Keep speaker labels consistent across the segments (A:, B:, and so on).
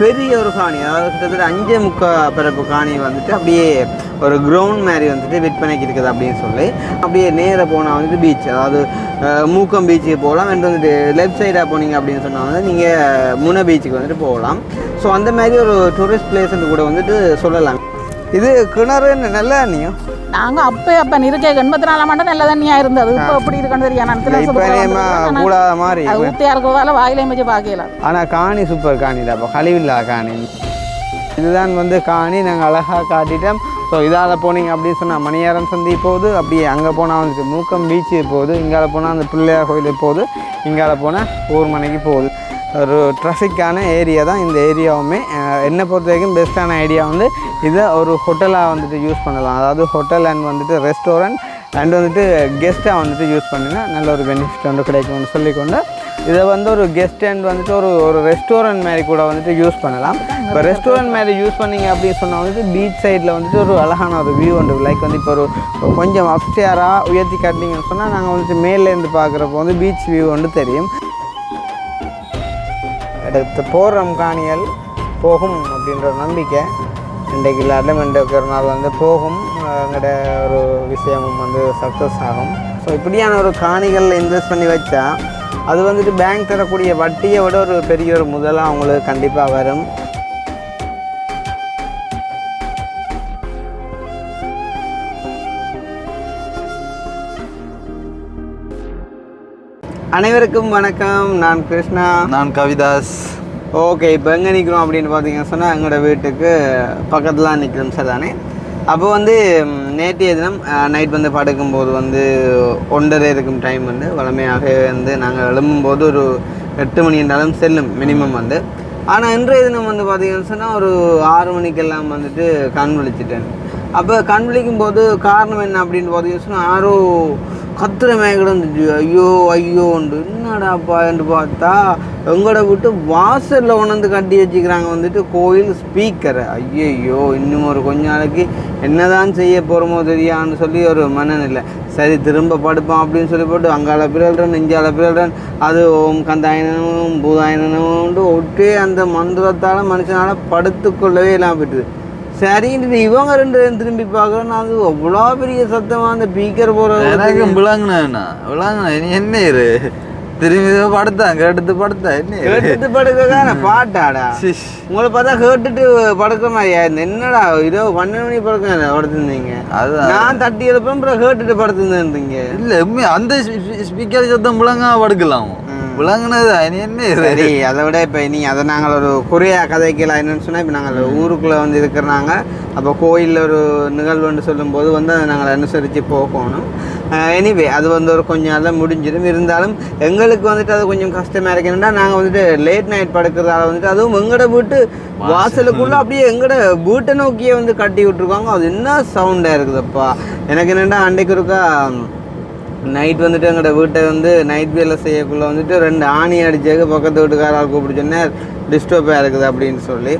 A: பெரிய ஒரு காணி அதாவது கிட்டத்தட்ட அஞ்சு முக்கா பிறப்பு காணி வந்துட்டு அப்படியே ஒரு கிரவுண்ட் மாதிரி வந்துட்டு விற்பனைக்கு இருக்குது அப்படின்னு சொல்லி அப்படியே நேராக போனால் வந்துட்டு பீச் அதாவது மூக்கம் பீச்சுக்கு போகலாம் and வந்துட்டு லெஃப்ட் சைடாக போனீங்க அப்படின்னு சொன்னால் வந்து நீங்கள் முனை பீச்சுக்கு வந்துட்டு போகலாம். ஸோ அந்த மாதிரி ஒரு டூரிஸ்ட் பிளேஸ்ன்னு கூட வந்துட்டு சொல்லலாம். இது கிணறு நல்ல நீயும்
B: நாங்க அப்பே அப்ப இருக்கே எண்பத்தி நாலாம் ஆண்டு நல்ல தண்ணியா இருந்தது. இப்போ எப்படி இருக்குன்னு தெரியும் நான்
A: கூடாத மாதிரி
B: அது ஊத்தியா இருக்கிறதால வாயிலே வச்சு பார்க்கல.
A: ஆனால் காணி சூப்பர் காணி தான் இப்போ கழிவில்லா காணி. இதுதான் வந்து காணி நாங்கள் அழகாக காட்டிட்டோம். ஸோ இதால் போனீங்க அப்படின்னு சொன்னால் மணியாரம் சந்தி போகுது அப்படியே அங்கே போனால் வந்துட்டு மூக்கம் பீச்சு போகுது இங்கால போனால் அந்த பிள்ளையார் கோயில் போகுது இங்கால போனால் ஊர் மனைக்கு போகுது. ஒரு ட்ராஃபிக்கான ஏரியா தான் இந்த ஏரியாவுமே என்னை பொறுத்த வரைக்கும் பெஸ்ட்டான ஐடியா வந்து இதை ஒரு ஹோட்டலாக வந்துட்டு யூஸ் பண்ணலாம். அதாவது ஹோட்டல் அண்ட் வந்துட்டு ரெஸ்டாரண்ட் அண்ட் வந்துட்டு கெஸ்ட்டாக வந்துட்டு யூஸ் பண்ணினா நல்ல ஒரு பெனிஃபிட் வந்து கிடைக்கும்னு சொல்லிக்கொண்டு இதை வந்து ஒரு கெஸ்ட் அண்ட் வந்துட்டு ஒரு ஒரு ரெஸ்டாரண்ட் மாதிரி கூட வந்துட்டு யூஸ் பண்ணலாம். இப்போ ரெஸ்டாரண்ட் மாதிரி யூஸ் பண்ணீங்க அப்படின்னு சொன்னால் வந்துட்டு பீச் சைடில் வந்துட்டு ஒரு அழகான ஒரு வியூ உண்டு. லைக் வந்து இப்போ ஒரு கொஞ்சம் அப்ஸ்டேராக உயர்த்தி காட்டினீங்கன்னு சொன்னால் நாங்கள் வந்துட்டு மேலேருந்து பார்க்குறப்போ வந்து பீச் வியூ வந்து தெரியும். அடுத்து போகிறோம் ரம்கானியல் போகும் அப்படின்ற ஒரு நம்பிக்கை. இன்றைக்கு இல்லாட்டும் இன்றைக்கு ஒரு நாள் வந்து போகும். எங்களோட ஒரு விஷயமும் வந்து சக்ஸஸ் ஆகும். ஸோ இப்படியான ஒரு காணிகள் இன்வெஸ்ட் பண்ணி வச்சா அது வந்துட்டு பேங்க் தரக்கூடிய வட்டியை விட ஒரு பெரிய ஒரு முதலாக அவங்களுக்கு கண்டிப்பாக வரும். அனைவருக்கும் வணக்கம். நான் கிருஷ்ணா.
C: நான் கவிதாஸ்.
A: ஓகே இப்போ எங்கே நிற்கிறோம் அப்படின்னு பார்த்தீங்கன்னு சொன்னால் எங்களோட வீட்டுக்கு பக்கத்தில் நிற்கிறோம் சார் தானே அப்போ வந்து நேற்றைய தினம் நைட் வந்து படுக்கும்போது வந்து ஒன்றரை இருக்கும் டைம் வந்து வளமையாக வந்து நாங்கள் எழும்பும்போது ஒரு எட்டு மணி இருந்தாலும் செல்லும் மினிமம் வந்து. ஆனால் இன்றைய தினம் வந்து பார்த்தீங்கன்னு சொன்னால் ஒரு ஆறு மணிக்கெல்லாம் வந்துட்டு கண் விழிச்சிட்டேன். அப்போ கண் விழிக்கும் போது காரணம் என்ன அப்படின்னு பார்த்தீங்கன்னு சொன்னால் யாரோ கத்துற மேகடம் இருந்துச்சு ஐயோ ஐயோண்டு என்னடாப்பா என்று பார்த்தா எங்களோட விட்டு வாசலில் உணர்ந்து கட்டி வச்சுக்கிறாங்க வந்துட்டு கோயில் ஸ்பீக்கரை ஐயையோ இன்னும் ஒரு கொஞ்ச நாளைக்கு என்னதான் செய்ய போகிறோமோ தெரியான்னு சொல்லி ஒரு மனநிலை. சரி திரும்ப படுப்போம் அப்படின்னு சொல்லி போட்டு அங்கால பிறல்றன் நெஞ்சால பிறல்றன் அது ஓம் கந்தாயனனும் பூதாயனனும் ஒட்டே அந்த மந்திரத்தால் மனுஷனால் படுத்துக்கொள்ளவே இல்லாமல் போயிட்டுது. சரின்ட்டு இவங்க ரெண்டு பேரும் திரும்பி பார்க்குறோம். அது அவ்வளோ பெரிய சத்தமாக அந்த பீக்கர் போகிற
C: எனக்கு விளங்குனா விளங்குனா என்ன இரு? திரும்பி படுத்தான் கேட்டுட்டு படுத்தா என்ன?
A: கேட்டுட்டு படுக்கிறதான? பாட்டாடா. உங்களை பார்த்தா கேட்டுட்டு படுக்கிற மாதிரியா. என்னடா இதோ பன்னெண்டு மணி படுக்க படுத்திருந்தீங்க.
C: அதுதான்.
A: நான் தட்டி எழுப்பேன் அப்புறம் கேட்டுட்டு படுத்திருந்தீங்க
C: இல்ல அந்த ஸ்பீக்கர் சத்தம் விளங்கா படுக்கலாம். விளங்குனது என்ன?
A: சரி அதை விட இப்போ நீ அதை நாங்கள் ஒரு குறையா கதைக்கலாம் என்னன்னு சொன்னால் இப்போ நாங்கள் ஊருக்குள்ளே வந்து இருக்கிறனாங்க. அப்போ கோயிலில் ஒரு நிகழ்வுன்னு சொல்லும்போது வந்து அதை நாங்கள் அனுசரித்து போகணும். எனிவே அது வந்து ஒரு கொஞ்சம் நாளில் முடிஞ்சிடும். இருந்தாலும் எங்களுக்கு வந்துட்டு அது கொஞ்சம் கஷ்டமாக இருக்குன்னா நாங்கள் வந்துட்டு லேட் நைட் படுக்கிறதால வந்துட்டு அதுவும் எங்களோட வீட்டு வாசலுக்குள்ளே அப்படியே எங்களோட வீட்டை நோக்கியே வந்து கட்டி விட்ருக்காங்க அது என்ன சவுண்டாக இருக்குதுப்பா? எனக்கு என்னென்னா அன்றைக்கு இருக்கா நைட் வந்துட்டு எங்களோட வீட்டை வந்து நைட் வேலை செய்யக்குள்ள வந்துட்டு ரெண்டு ஆணி அடிச்சாக்க பக்கத்து வீட்டுக்காரால் கூப்பிட்டு சொன்னார். டிஸ்டர்பாக இருக்குது அப்படின்னு சொல்லி.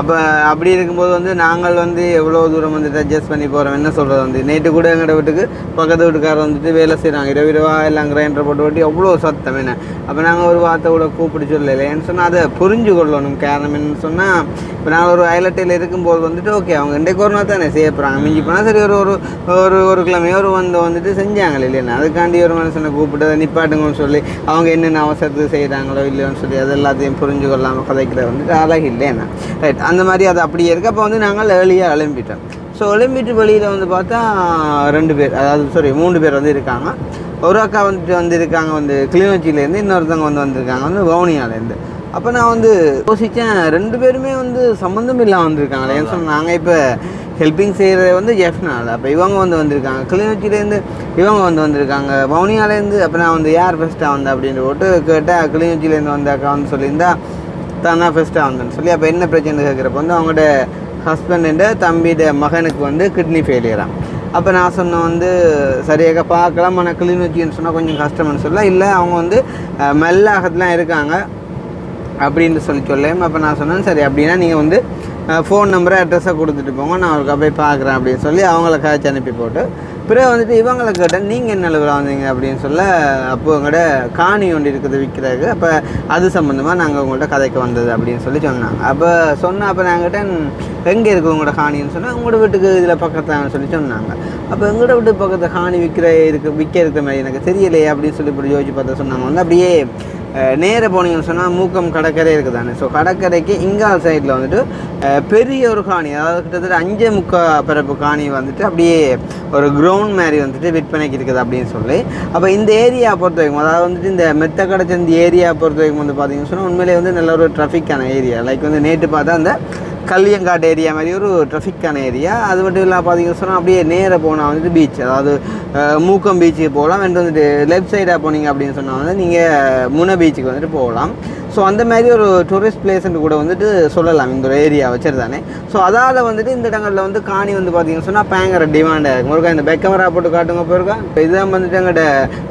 A: அப்போ அப்படி இருக்கும்போது வந்து நாங்கள் வந்து எவ்வளோ தூரம் வந்துட்டு அட்ஜஸ்ட் பண்ணி போகிறோம் என்ன சொல்கிறது வந்து? நேற்று கூட எங்களோட வீட்டுக்கு பக்கத்து வீட்டுக்காரர் வந்துட்டு வேலை செய்கிறாங்க இரவு இரவா எல்லாம் கிரைண்டர் போட்டு ஓட்டி அவ்வளோ சத்தம் என்ன? அப்போ நாங்கள் ஒரு வார்த்தை கூட கூப்பிட்டு சொல்லலை ஏன்னு சொன்னால் அதை புரிஞ்சு கொள்ளணும். காரணம் என்னன்னு சொன்னால் இப்போ நாங்கள் ஒரு அயலட்டையில் இருக்கும்போது வந்துட்டு ஓகே அவங்க இன்றைக்கு ஒரு நாள் தானே செய்ய போகிறாங்க மிஞ்சி போனால் சரி ஒரு ஒரு ஒரு ஒரு கிழமையோ ஒரு வந்து வந்துட்டு செஞ்சாங்க இல்லையா அதுக்காண்டி ஒரு மனுஷனை கூப்பிட்டு அதை நிப்பாட்டுங்கன்னு சொல்லி அவங்க என்னென்ன அவசரத்துக்கு செய்கிறாங்களோ இல்லையோன்னு சொல்லி அது எல்லாத்தையும் புரிஞ்சு கொள்ளாமல் கதைக்கிற வந்துட்டு அழகு இல்லைன்னா ரைட் அந்த மாதிரி அது அப்படியே இருக்குது அப்போ வந்து நாங்கள் ஏர்லியாக எழும்பிட்டோம். ஸோ எழும்பிட்டு வெளியில் வந்து பார்த்தா ரெண்டு பேர் அதாவது சாரி மூணு பேர் வந்து இருக்காங்க. ஒரு அக்கா வந்துட்டு வந்திருக்காங்க வந்து கிளிநொச்சியிலேருந்து இன்னொருத்தவங்க வந்து வந்திருக்காங்க வந்து வவுனியாலேருந்து அப்போ நான் வந்து யோசித்தேன் ரெண்டு பேருமே வந்து சம்மந்தம் இல்லாமல் வந்திருக்காங்களே. ஏன்னு சொன்னால் நாங்கள் இப்போ ஹெல்ப்பிங் செய்கிறது வந்து ஜெஃப்னால் அப்போ இவங்க வந்து வந்திருக்காங்க. கிளிநொச்சியிலேருந்து இவங்க வந்து வந்திருக்காங்க. வவுனியாலேருந்து அப்போ நான் வந்து யார் ஃபஸ்ட்டாக வந்தேன் அப்படின்னு போட்டு கேட்டால் கிளிநொச்சியிலேருந்து வந்த அக்கா வந்து சொல்லியிருந்தா தான் தான் ஃபஸ்ட்டாக வந்தேன்னு சொல்லி அப்போ என்ன பிரச்சனை கேட்குறப்ப வந்து அவங்களோட ஹஸ்பண்ட் தம்பியோட மகனுக்கு வந்து கிட்னி ஃபெயிலியராக அப்போ நான் சொன்னேன் வந்து சரியாக பார்க்கலாம் ஆனால் கிளிநொச்சின்னு சொன்னால் கொஞ்சம் கஷ்டம்னு சொல்ல இல்லை அவங்க வந்து மெல்லாகத்துலாம் இருக்காங்க அப்படின்னு சொல்லி சொல்லேன் அப்போ நான் சொன்னேன் சரி அப்படின்னா நீங்கள் வந்து ஃபோன் நம்பரை அட்ரஸை கொடுத்துட்டு போங்க நான் அவருக்கு போய் பார்க்குறேன் அப்படின்னு சொல்லி அவங்கள காய்ச்சி அனுப்பி போட்டு பிறகு வந்துட்டு இவங்களை கேட்டேன் நீங்கள் என்ன அளவில் வந்தீங்க? அப்படின்னு சொல்ல அப்போ உங்கள்கிட்ட காணி ஒன்று இருக்குது விற்கிறதுக்கு அப்போ அது சம்மந்தமாக நாங்கள் உங்கள்கிட்ட கதைக்கு வந்தது அப்படின்னு சொல்லி சொன்னாங்க. அப்போ சொன்ன அப்போ நாங்கள் எங்கே இருக்குது உங்களோட காணின்னு சொன்னால் உங்களோட வீட்டுக்கு இதில் பக்கத்தான்னு சொல்லி சொன்னாங்க. அப்போ எங்களோட வீட்டு பக்கத்தில் காணி விற்கிற இருக்கு விற்க இருக்கிற மாதிரி எனக்கு தெரியலையே அப்படின்னு சொல்லி இப்படி யோசிச்சு பார்த்தா சொன்னாங்க. வந்து அப்படியே நேர போனீங்கன்னு சொன்னால் மூக்கம் கடற்கரை இருக்குது தானே ஸோ கடற்கரைக்கு இங்கால் சைடில் வந்துட்டு பெரிய ஒரு காணி அதாவது கிட்டத்தட்ட அஞ்சே முக்கா பரப்பு காணி வந்துட்டு அப்படியே ஒரு கிரவுண்ட் மாதிரி வந்துட்டு விற்பனைக்கு இருக்குது அப்படின்னு சொல்லி. அப்போ இந்த ஏரியா பொறுத்த வரைக்கும் அதாவது வந்துட்டு இந்த மெத்த கடச்சந்தி ஏரியா பொறுத்த வரைக்கும் வந்து பார்த்தீங்கன்னு சொன்னால் உண்மையிலே வந்து நல்ல ஒரு ட்ராஃபிக்கான ஏரியா லைக் வந்து நேற்று பார்த்தா அந்த கல்லியங்காட்டு ஏரியா மாதிரி ஒரு ட்ராஃபிக்கான ஏரியா அது மட்டும் இல்லாமல் பார்த்தீங்கன்னு சொன்னால் அப்படியே நேராக போனால் வந்துட்டு பீச் அதாவது மூக்கம் பீச்சுக்கு போகலாம். அண்ட் வந்துட்டு லெஃப்ட் சைடாக போனீங்க அப்படின்னு சொன்னால் வந்து நீங்கள் முனை பீச்சுக்கு வந்துட்டு போகலாம். ஸோ அந்த மாதிரி ஒரு டூரிஸ்ட் பிளேஸ்ன்னு கூட வந்துட்டு சொல்லலாம். இந்த ஒரு ஏரியா வச்சுருந்தானே. ஸோ அதால் வந்துட்டு இந்த இடங்களில் வந்து காணி வந்து பார்த்தீங்கன்னு சொன்னால் பயங்கர டிமாண்டாக இருக்கும் ஒருக்கா இந்த பேக் கேமரா போட்டு காட்டுங்க போயிருக்கா இப்போ இதுதான் வந்துட்டு எங்கள்கிட்ட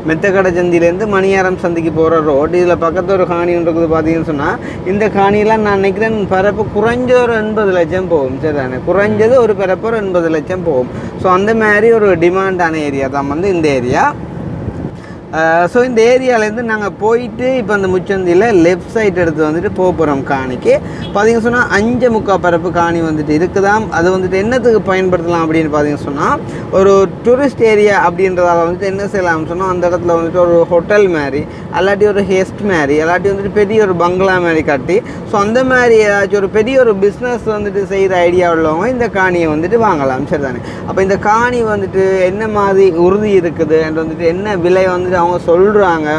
A: மெத்தக்கடை சந்தியிலேருந்து மணியாரம் சந்திக்கு போகிற ரோடு இதில் பக்கத்து ஒரு காணி ஒன்று இருக்குது பார்த்தீங்கன்னு சொன்னால் இந்த காணியெல்லாம் நான் நினைக்கிறேன் பரப்பு குறைஞ்ச ஒரு எண்பது லட்சம் போகும் சரிதானே? குறைஞ்சது ஒரு பிறப்பர் எண்பது லட்சம் போகும். ஸோ அந்த மாதிரி ஒரு டிமாண்டான ஏரியா தான் வந்து இந்த ஏரியா ஸோ இந்த ஏரியாவிலேருந்து நாங்கள் போயிட்டு இப்போ அந்த முச்சந்தியில் லெஃப்ட் சைட் எடுத்து வந்துட்டு போக போகிறோம் காணிக்கு. பார்த்தீங்க சொன்னால் அஞ்சு முக்கா பரப்பு காணி வந்துட்டு இருக்குதாம். அது வந்துட்டு என்னத்துக்கு பயன்படுத்தலாம் அப்படின்னு பார்த்தீங்க சொன்னால் ஒரு டூரிஸ்ட் ஏரியா அப்படின்றதால வந்துட்டு என்ன செய்யலாம்னு சொன்னால் அந்த இடத்துல வந்துட்டு ஒரு ஹோட்டல் மாதிரி அல்லாட்டி ஒரு ஹெஸ்ட் மாதிரி அல்லாட்டி வந்துட்டு பெரிய ஒரு பங்களா மாதிரி கட்டி ஸோ அந்த மாதிரி ஏதாச்சும் ஒரு பெரிய ஒரு பிஸ்னஸ் வந்துட்டு செய்கிற ஐடியா உள்ளவங்க இந்த காணியை வந்துட்டு வாங்கலாம். சரிதானே? அப்போ இந்த காணி வந்துட்டு என்ன மாதிரி உறுதி இருக்குது அண்ட் வந்துட்டு என்ன விலை வந்துட்டு அவங்க சொல்கிறாங்க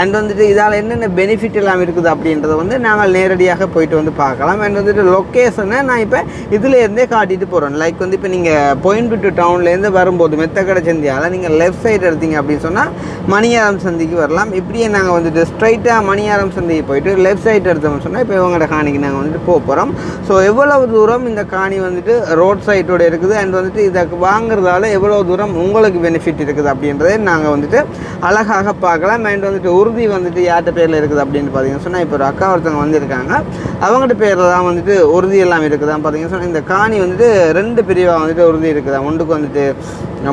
A: அண்ட் வந்துட்டு இதால் என்னென்ன பெனிஃபிட் எல்லாம் இருக்குது அப்படின்றத வந்து நாங்கள் நேரடியாக போயிட்டு வந்து பார்க்கலாம். அண்ட் வந்துட்டு லொக்கேஷனை நான் இப்போ இதுலேருந்தே காட்டிட்டு போகிறோம் லைக் வந்து இப்போ நீங்கள் பொயின்பிட்டு டவுன்லேருந்து வரும்போது மெத்தக்கடை சந்தியால் நீங்கள் லெஃப்ட் சைடு எடுத்தீங்க அப்படின்னு சொன்னால் மணியாரம் சந்திக்கு வரலாம். இப்படியே நாங்கள் வந்துட்டு ஸ்ட்ரைட்டாக மணியாரம் சந்திக்கு போயிட்டு லெஃப்ட் சைடு எடுத்தோம்னு சொன்னால் இப்போ இவங்களோட காணிக்கு நாங்கள் வந்துட்டு போக போகிறோம் ஸோ எவ்வளவு தூரம் இந்த காணி வந்துட்டு ரோட் சைட்டோட இருக்குது? அண்ட் வந்துட்டு இதை வாங்குறதால எவ்வளோ தூரம் உங்களுக்கு பெனிஃபிட் இருக்குது அப்படின்றதை நாங்கள் வந்துட்டு அழகாக பார்க்கலாம். மைண்ட் வந்துட்டு உறுதி வந்துட்டு யார்கிட்ட பேரில் இருக்குது அப்படின்னு பார்த்தீங்கன்னு சொன்னால் இப்போ ஒரு அக்கா ஒருத்தவங்க வந்திருக்காங்க. அவங்ககிட்ட பேரில் தான் வந்துட்டு உறுதி எல்லாம் இருக்குதான் பார்த்தீங்கன்னு சொன்னால் இந்த காணி வந்துட்டு ரெண்டு பிரிவாக வந்துட்டு உறுதி இருக்குதா? ஒன்றுக்கு வந்துட்டு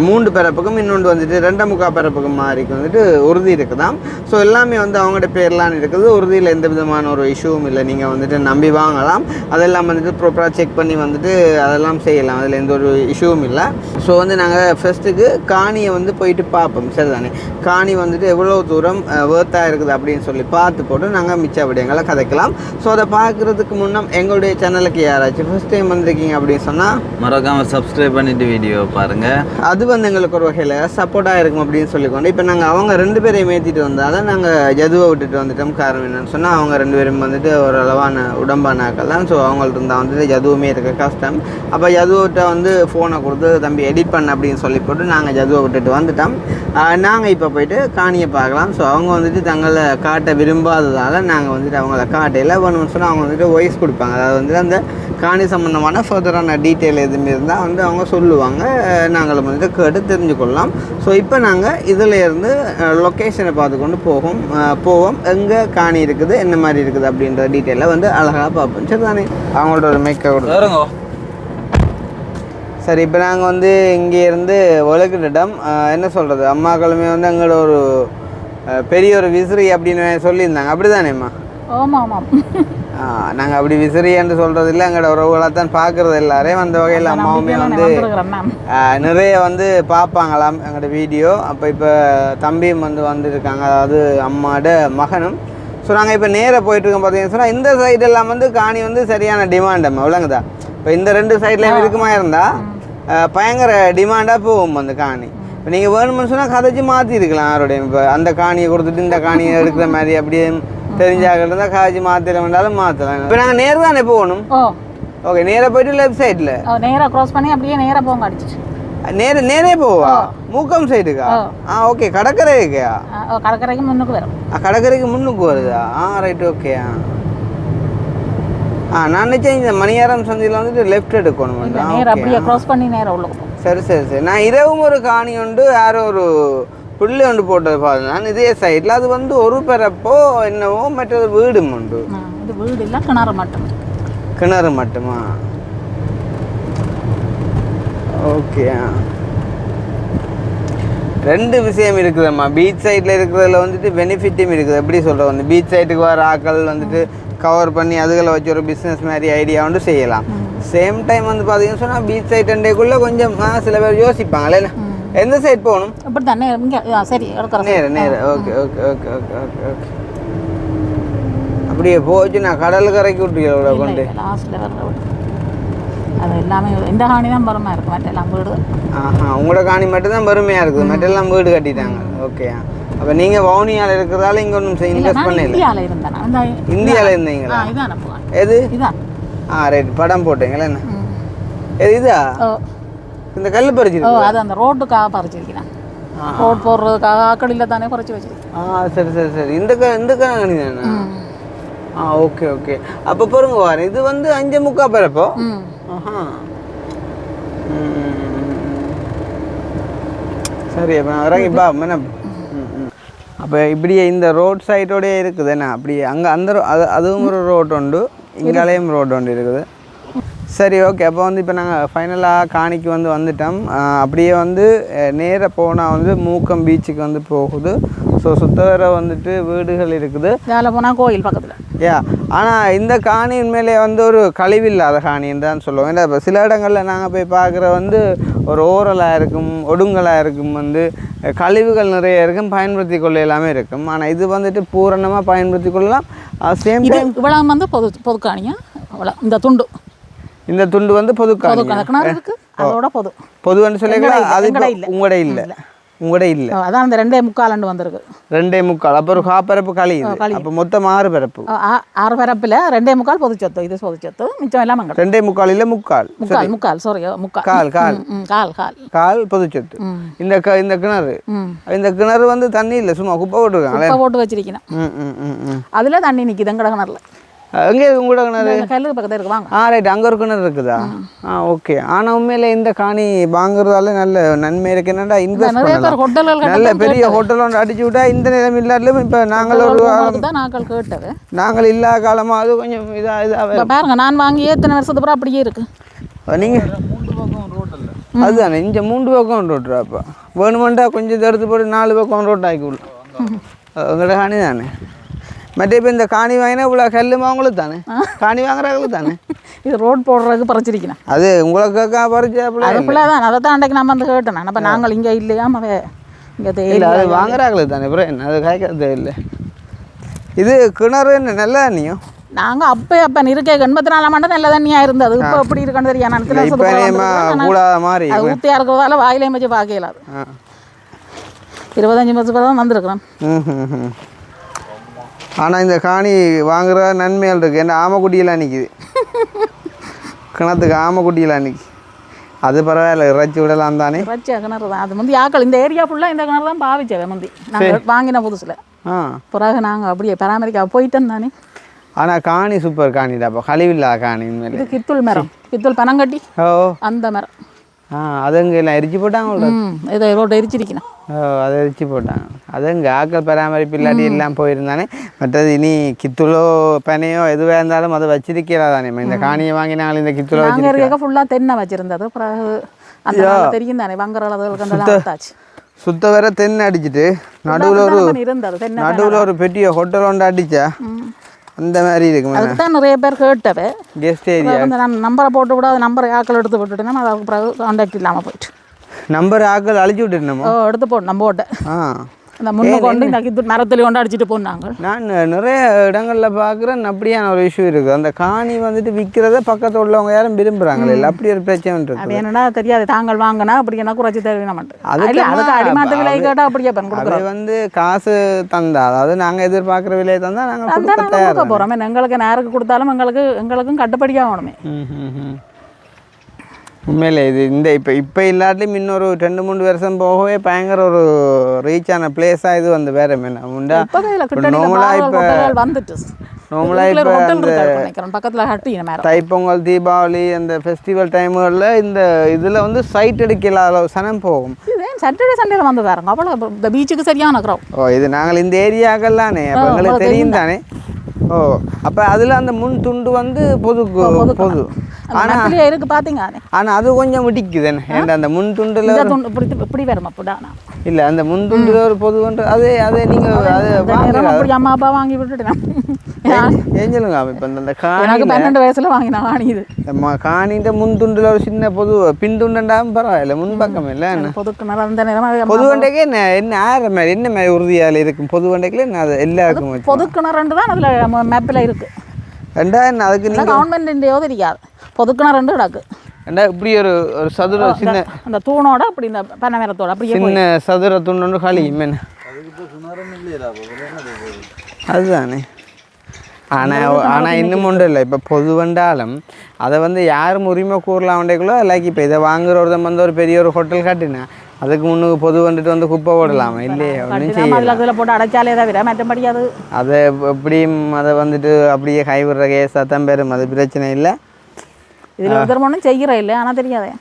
A: மூன்று பிறப்புக்கும் இன்னொன்று வந்துட்டு ரெண்டு முக்கா பிறப்புக்கும் மாதிரிக்கு வந்துட்டு உறுதி இருக்குதான் ஸோ எல்லாமே வந்து அவங்ககிட்ட பேர்லாம் இருக்குது. உறுதியில் எந்த விதமான ஒரு இஷ்யூவும் இல்லை. நீங்கள் வந்துட்டு நம்பி வாங்கலாம். அதெல்லாம் வந்துட்டு ப்ராப்பராக செக் பண்ணி வந்துட்டு அதெல்லாம் செய்யலாம். அதில் எந்த ஒரு இஷ்யூவும் இல்லை. ஸோ வந்து நாங்கள் ஃபஸ்ட்டுக்கு காணியை வந்து போயிட்டு பார்ப்போம். சரிதானே? காணி வந்துட்டு எவ்வளோ தூரம் வேர்த்தாக இருக்குது அப்படின்னு சொல்லி பார்த்து போட்டு நாங்கள் மிச்ச விடயங்களை கதைக்கலாம். ஸோ அதை பார்க்குறதுக்கு முன்னம் எங்களுடைய சேனலுக்கு யாராச்சும் ஃபஸ்ட் டைம் வந்திருக்கீங்க அப்படின்னு சொன்னால்
C: மறக்காம சப்ஸ்கிரைப் பண்ணிட்டு வீடியோ பாருங்க.
A: அது வந்து எங்களுக்கு ஒரு வகையில் சப்போர்ட்டாக இருக்கும் அப்படின்னு சொல்லிக்கொண்டு இப்போ நாங்கள் அவங்க ரெண்டு பேரையும் ஏற்றிட்டு வந்தால நாங்கள் ஜதுவை விட்டுட்டு வந்துட்டோம். காரணம் என்னன்னு சொன்னால் அவங்க ரெண்டு பேரும் வந்துட்டு ஒரு அளவான உடம்பானாக்கள் தான். ஸோ அவங்கள்ட்ட இருந்தால் வந்துட்டு ஜதுவுமே இருக்க கஷ்டம். அப்போ ஜதுவிட்ட வந்து ஃபோனை கொடுத்து தம்பி எடிட் பண்ண அப்படின்னு சொல்லி போட்டு நாங்கள் ஜதுவை விட்டுட்டு வந்துட்டோம். நாங்கள் இப்போ போயிட்டு காணியை பார்க்கலாம். ஸோ அவங்க வந்துட்டு தங்களை காட்ட விரும்பாததால் நாங்கள் வந்துட்டு அவங்கள காட்டையில் வேணும்னு சொன்னால் அவங்க வந்துட்டு வாய்ஸ் கொடுப்பாங்க. அதாவது வந்துட்டு அந்த காணி சம்மந்தமான ஃபர்தரான டீட்டெயில் எதுவுமே இருந்தால் வந்து அவங்க சொல்லுவாங்க. நாங்களும் வந்துட்டு கேட்டு தெரிஞ்சுக்கொள்ளலாம் ஸோ இப்போ நாங்கள் இதில் இருந்து லொக்கேஷனை பார்த்து கொண்டு போகும். போவோம். எங்கே காணி இருக்குது என்ன மாதிரி இருக்குது அப்படின்ற டீட்டெயிலை வந்து அழகாக பார்ப்போம். சரி தானே அவங்கள்ட்ட ஒரு மேக்கப் கொடுத்து சரி இப்போ நாங்கள் வந்து இங்கே இருந்து ஒழுக்கிடம் என்ன சொல்கிறது அம்மாக்களுமே வந்து எங்களோட ஒரு பெரிய ஒரு விசிறி அப்படின்னு சொல்லியிருந்தாங்க. அப்படி தானேம்மா நாங்கள் அப்படி விசிறி என்று சொல்கிறது இல்லை எங்களோட உறவுகளை தான் பார்க்குறது எல்லாரையும். அந்த வகையில் அம்மாவுமே வந்து நிறைய வந்து பார்ப்பாங்களாம் எங்களோட வீடியோ. அப்போ இப்போ தம்பியும் வந்து வந்திருக்காங்க. அதாவது அம்மாட மகனும். ஸோ நாங்கள் இப்போ நேராக போயிட்டுருக்கோம் பார்த்தீங்கன்னு சொன்னால் இந்த சைடு எல்லாம் வந்து காணி வந்து சரியான டிமாண்ட் அம்மா. விளங்குதா? இப்போ இந்த ரெண்டு சைட்லேயும் இருக்குமா இருந்தால் பயங்கர டிமாண்டாக போகும் அந்த காணி. இப்போ நீங்கள் வேணும்னு சொன்னால் கதைச்சு மாற்றிருக்கலாம் யாரோடைய இப்போ அந்த காணியை கொடுத்துட்டு இந்த காணியை எடுக்கிற மாதிரி அப்படியே தெரிஞ்சாக இருந்தால் காய்ச்சி மாற்றிட வேண்டாலும் மாற்றலாம் இப்போ நாங்கள் நேர் தானே போகணும்? ஓகே நேராக போயிட்டு லெஃப்ட் சைடில்
B: நேராக க்ராஸ் பண்ணி அப்படியே நேராக போங்க அடிச்சிச்சு.
A: நேர நேரே போவா? மூக்கம் சைடுக்கா
B: ஆ.
A: ஓகே கடற்கரை இருக்கா
B: ஆ, ஓ கடற்கரைக்கு முன்னுக்கு வரும்.
A: கடற்கரைக்கு முன்னுக்கு வருதா? ஆ ரைட் ஓகே ஆ. ஆ நான் நினச்சேன் இந்த மணியாரம் சந்தையில் வந்துட்டு லெஃப்ட் எடுக்கணும்.
B: அப்படியே க்ராஸ் பண்ணி நேராக உள்ள
A: சரி சரி சரி. நான் இரவும் ஒரு காணி உண்டு யாரோ ஒரு புள்ளி ஒன்று போட்டது பாருங்க. நான் இதே சைடில் அது வந்து ஒரு பிறப்போ என்னவோ மற்றது வீடும் உண்டு.
B: இது வீடு இல்லை கிணறு மட்டும்.
A: கிணறு மட்டுமா? ஓகே ரெண்டு விஷயம் இருக்குதும்மா. பீச் சைடில் இருக்கிறதுல வந்துட்டு பெனிஃபிட்டும் இருக்குது. எப்படி சொல்கிறோம் வந்து? பீச் சைட்டுக்கு வர ஆட்கள் வந்துட்டு கவர் பண்ணி அதுகளை வச்சு ஒரு பிஸ்னஸ் மாதிரி ஐடியா வந்து செய்யலாம். சேம் டைம் வந்து பார்த்தீங்கன்னு சொன்னால் பீச் சைட் அண்டேக்குள்ளே கொஞ்சம் சில பேர் யோசிப்பாங்களே எந்த சைட் போகணும்?
B: இப்படி தானே சரி
A: நேர நேர. Okay okay okay okay okay okay அப்படியே போச்சு நான் கடல் கரைக்கு விட்டுருக்கேன் கொண்டு.
B: அது எல்லாமே இந்த காணி தான் பரமாக இருக்கும் மற்ற எல்லாம் வீடு.
A: ஆஹா உங்களோட காணி மட்டும்தான் பெருமையாக இருக்குது. மற்றெல்லாம் வீடு கட்டிட்டாங்க. ஓகே அப்போ நீங்கள் வவுனியாவில் இருக்கிறதால இங்கே ஒன்றும் இன்வெஸ்ட் பண்ணல
B: இந்தியாவில் இருந்தேன்.
A: இந்தியாவில் இருந்தீங்களா? எது? ஆ ரைட் படம் போட்டீங்களா என்ன. எது இதா? இந்த கல்
B: ஓ
A: பறிச்சிருக்கு
B: அது அந்த ரோட்டுக்காக பறிச்சிருக்கிறேன். ரோட் போடுறதுக்காக ஆக்கடியில் தானே பறிச்சு வச்சிருக்கேன்.
A: ஆ சரி சரி சரி. இந்த க இந்த காணி தானே? ஆ ஓகே ஓகே. அப்போ பாருங்க வாரு. இது வந்து அஞ்சு முக்கா பிறப்போ ஆஹா. சரி அப்போ நான் இறங்கி பா என்ன அப்போ இப்படியே இந்த ரோட் சைடோடயே இருக்குது. என்ன? அப்படியே அங்கே அந்த அது அதுவும் ஒரு ரோட் உண்டு. இங்காலேயும் ரோட் உண்டு இருக்குது. சரி ஓகே அப்போ வந்து இப்போ நாங்கள் ஃபைனலாக காணிக்கு வந்து வந்துட்டோம். அப்படியே வந்து நேராக போனால் வந்து மூக்கம் பீச்சுக்கு வந்து போகுது. ஸோ சுத்தவர வந்துட்டு வீடுகள் இருக்குது.
B: இதால் போனால் கோயில் பக்கத்தில்.
A: யா ஆனால் இந்த காணி உண்மையிலே வந்து ஒரு கழிவில்லாத காணின்னு தான் சொல்லுவோம். ஏன்னா இப்போ சில இடங்களில் நாங்கள் போய் பார்க்குற வந்து ஒரு ஓரலாக இருக்கும் ஒடுங்கலாக இருக்கும் வந்து கழிவுகள் நிறைய இருக்கும் பயன்படுத்தி கொள்ள எல்லாமே இருக்கும். ஆனால் இது வந்துட்டு பூரணமாக பயன்படுத்தி கொள்ளலாம். சேம்
B: இவ்வளோ வந்து பொது பொதுக்காணியா அவ்வளோ இந்த துண்டு.
A: இந்த துண்டு வந்து பொது காணி
B: பொது அந்த கிணறு இருக்கு அதோட பொது. எங்கட இல்ல,
A: அது. உங்களோட இல்லை. உங்களோட இல்லை.
B: அதான் அந்த ரெண்டே முக்கால் வந்திருக்கு.
A: ரெண்டே முக்கால். அப்போ ஒரு காப்பரப்பு கழியுது அப்போ மொத்தம் ஆறு பரப்பு
B: ஆறு பரப்பில் ரெண்டே முக்கால் பொது சொத்து இது பொது சொத்து மிச்சம் எல்லாம் மங்கடம்
A: ரெண்டே முக்கால் இல்லை முக்கால்.
B: முக்கால் முக்கால் சாரி முக்கால்.
A: கால் கால்.
B: கால் கால்.
A: கால் பொதுச்சொத்து இந்த க இந்த கிணறு. இந்த கிணறு வந்து தண்ணி இல்லை சும்மா குப்பை
B: போட்டு
A: ம் ம்
B: அதில் தண்ணி நிற்கிது எங்கட கிணறுல.
A: எங்கே இருக்கு உங்களோட கிணறு
B: இந்த கல்லு பக்கத்தில் இருக்கு வாங்க.
A: ஆ ரைட் அங்கே ஒரு கிணறு இருக்குதா? ஆ. ஓகே ஆனால் உண்மையில இந்த காணி வாங்குறதால நல்ல நன்மை இருக்கு. என்னடா இன்வெஸ்ட் பண்ணலாம்?
B: ஹோட்டல்கள்
A: நல்ல பெரிய ஹோட்டல் ஒன்று அடிச்சு விட்டா இந்த நிலம் இல்லாட்டிலும் இப்போ நாங்கள் ஒரு
B: நாங்கள் கேட்டது.
A: நாங்கள் இல்லாத காலமாக அது கொஞ்சம் இதாக இதாக
B: பாருங்க நான் வாங்கி எத்தனை வருஷத்துக்கு அப்புறம் அப்படியே இருக்கு.
A: நீங்கள் அதுதானே இங்கே மூன்று பக்கம் ரோட்டுறா அப்போ? வேணுமெண்டா கொஞ்சம் எடுத்து போட்டு நாலு பக்கம் ரோட் ஆக்கி விடலாம் உங்களோட காணி தானே மற்ற இப்போ இந்த காணி வாங்கினா இவ்வளோ கல்லுமா அவங்களுக்கு தானே காணி வாங்குறாங்களுக்கு தானே
B: இது ரோட் போடுறதுக்கு பறிச்சிருக்கணும்
A: அது உங்களுக்கு பறிச்சாப்புல
B: அது பிள்ளை தான் அதை தான் அன்றைக்கு நம்ம வந்து கேட்டேன் அப்போ நாங்கள் இங்கே இல்லையா மவே இங்கே
A: இல்லை அது வாங்குறாங்களுக்கு தானே அப்புறம் என்ன அது காய்க்கிறது இல்லை இது கிணறு நல்ல தண்ணியும்
B: நாங்கள் அப்போ அப்போ இருக்கே எண்பத்தி நாலாம் ஆண்டு நல்ல தண்ணியாக இருந்தது இப்போ எப்படி இருக்குன்னு தெரியும் நான் ஊற்றியாக இருக்கிறதால வாயிலையும் வச்சு பார்க்கல இருபத்தஞ்சி வருஷம் தான் வந்திருக்கிறேன்
A: ம் ஆனால் இந்த காணி வாங்குற நன்மைகள் இருக்குது என்ன ஆமைக்குட்டியெல்லாம் நிற்கிது கிணத்துக்கு ஆமைக்குட்டியெல்லாம் நிற்கி அது பரவாயில்ல இறைச்சி விடலாம் தானே.
B: வச்ச கிணறு தான். அது வந்து ஆக்கள் இந்த ஏரியா ஃபுல்லாக இந்த கிணறு தான் பாவிச்சவை முந்தி நாங்கள் வாங்கின புதுசில்.
A: ஆ.
B: பிறகு நாங்கள் அப்படியே பராமரிக்க போயிட்டோம் தானே.
A: ஆனால் காணி சூப்பர் காணிடாப்பா கழிவில்லாத காணி உண்மையிலே
B: இது கித்துள் மரம். கித்துள் பனங்கட்டி.
A: ஓ.
B: அந்த மரம்.
A: எரிச்சு போட்டாங்க. அதுங்க ஆக்கள் பராமரிப்பு இல்லாட்டி எல்லாம் போயிருந்தானே? மற்றது இனி கித்துளோ பனையோ எதுவாக இருந்தாலும் அதை வச்சிருக்கிறா தானே? இந்த காணியை வாங்கி நாங்கள் இந்த கித்துளோ
B: நாங்கள்
A: வச்சிருக்கோம்
B: இருக்க ஃபுல்லாக தென்னை வச்சிருந்தது. பிறகு அந்த நாள்ல தெரியும் வங்குற அளவுக்கு
A: சுத்த வர தென்னை அடிச்சிட்டு நடுவில் ஒரு நடுவில் ஒரு பெரிய ஹோட்டல் ஒன்று அடிச்சா அந்த மாதிரி இருக்கு
B: அதுக்கு தான் நிறைய பேர் கேட்டவை
A: கெஸ்ட் ஏரியா
B: அந்த நம்பரை போட்டு விட அது நம்பரை ஆக்கள் எடுத்து போட்டுட்டேன்னா அதுக்கு பிறகு கான்டாக்ட் இல்லாமல் போயிட்டு.
A: நம்பர் ஆக்கள் அழிச்சு விட்டுருந்தோமோ
B: ஓ எடுத்து போட்டு நம்ம போட்டேன்
A: ஆ.
B: அந்த முன்னு கொண்டு இந்த மரத்துல கொண்டு அடிச்சுட்டு போனாங்க.
A: நான் நிறைய இடங்கள்ல பார்க்குறேன் அப்படியான ஒரு இஷ்யூ இருக்குது அந்த காணி வந்துட்டு விற்கிறத பக்கத்தில் உள்ளவங்க யாரும் விரும்புகிறாங்களே இல்லை? அப்படி ஒரு பிரச்சனை இருக்கு
B: அது என்னடா தெரியாது. தாங்கள் வாங்கினா அப்படி என்ன குறைச்சி மாட்டேன்
A: அதுக்கு
B: அடிமாட்டு விலை கேட்டால் அப்படியே பண்ண
A: அது
B: கொடுக்குறோம்.
A: வந்து காசு தந்தா அதாவது நாங்கள் எதிர்பார்க்குற விலையை தந்தா நாங்கள் கொடுக்க
B: கொடுக்க போகிறோம் எங்களுக்கு நேருக்கு கொடுத்தாலும் எங்களுக்கு எங்களுக்கும் கட்டுப்படியாகணுமே
A: ம், ம், ம். உண்மையிலே இது இந்த இப்போ இப்போ இல்லாட்டிலும் இன்னொரு ரெண்டு மூணு வருஷம் போகவே பயங்கர ஒரு ரீச் ஆன பிளேஸாக இது வந்து வேற என்ன உண்டா?
B: இப்ப- வந்துட்டு.
A: நார்மலாக இப்போ
B: மேலே.
A: தைப்பொங்கல் தீபாவளி அந்த ஃபெஸ்டிவல் டைமுகளில் இந்த இதில் வந்து சைட் எடுக்கல அளவு சனம் போகும்.
B: சாட்டர்டே சண்டேல வந்து பாருங்க அவ்வளோ இந்த பீச்சுக்கு சரியான
A: ஓ இது நாங்கள் இந்த ஏரியாக்கள்லானே அப்போ எங்களுக்கு தெரியும். தானே? ஓ அப்போ அதில் அந்த முன் துண்டு வந்து பொது பொது
B: அந்த மரத்துலேயே இருக்கு பார்த்தீங்க
A: ஆனால் அது கொஞ்சம் விடிக்குது என்ன? அந்த முன் துண்டில்
B: துண்டு இப்படி இப்படி வரும் அப்படிடா நான்
A: இல்ல அந்த முந்துண்டு ஒரு பொது ஒன்று அதே அதே நீங்க அது
B: அப்படி அம்மா அப்பா வாங்கி விட்டுட்டேன்.
A: ஏன் சொல்லுங்க? இப்போ இந்த
B: எனக்கு
A: காணியில்
B: பன்னெண்டு வயசுல வாங்கினா வாணி இது.
A: நம்ம காணின்ற முன்துண்டுல ஒரு சின்ன பொது பின்துண்டாலும் பரவாயில்ல முன்பக்கம் இல்லை என்ன?
B: பொதுக்குனர் அந்த நேரம்
A: பொது வண்டைக்கு என்ன என்ன ஆற மாதிரி என்ன மாதிரி உறுதியால் இருக்கும்? பொது வண்டைக்குள்ள என்ன அது எல்லாருக்கும் வச்சு
B: பொதுக்கிணறுண்டு தான் அதில் மேப்பில் இருக்கு.
A: ரெண்டா என்ன? அதுக்கு
B: இல்லை
A: நீங்க
B: கவர்மெண்ட்டையோ தெரியாது பொதுக்கிணறுண்டு கிடக்கு.
A: ரெண்டா இப்படி ஒரு ஒரு சதுர சின்ன
B: அந்த தூணோட அப்படி இந்த பனை மரத்தோட அப்படியே போய்
A: சின்ன சதுர துண்டு களி என்ன அதுதானே. ஆனால் ஆனால் இன்னும் ஒன்றும் இல்லை. இப்போ பொது வண்டாலும் அதை வந்து யாரும் உரிமை கூறலாம் வண்டைக்குள்ளோ லைக் இப்போ இதை வாங்குற ஒருத்தன் வந்து ஒரு பெரிய ஒரு ஹோட்டல் கட்டினா அதுக்கு முன்னுக்கு பொது வந்துட்டு வந்து குப்பை போடலாமா. இல்லையே ஒன்றும்
B: அதில் போட்டு அடைச்சாலே தவிர மற்றபடி அது
A: அதை எப்படியும் அதை வந்துட்டு அப்படியே கைவிடுற கேஸாக தான் பெறும் அது பிரச்சனை இல்லை.
B: இதில் ஒருத்தர் ஒன்றும் செய்கிற இல்லை ஆனால் தெரியாதே.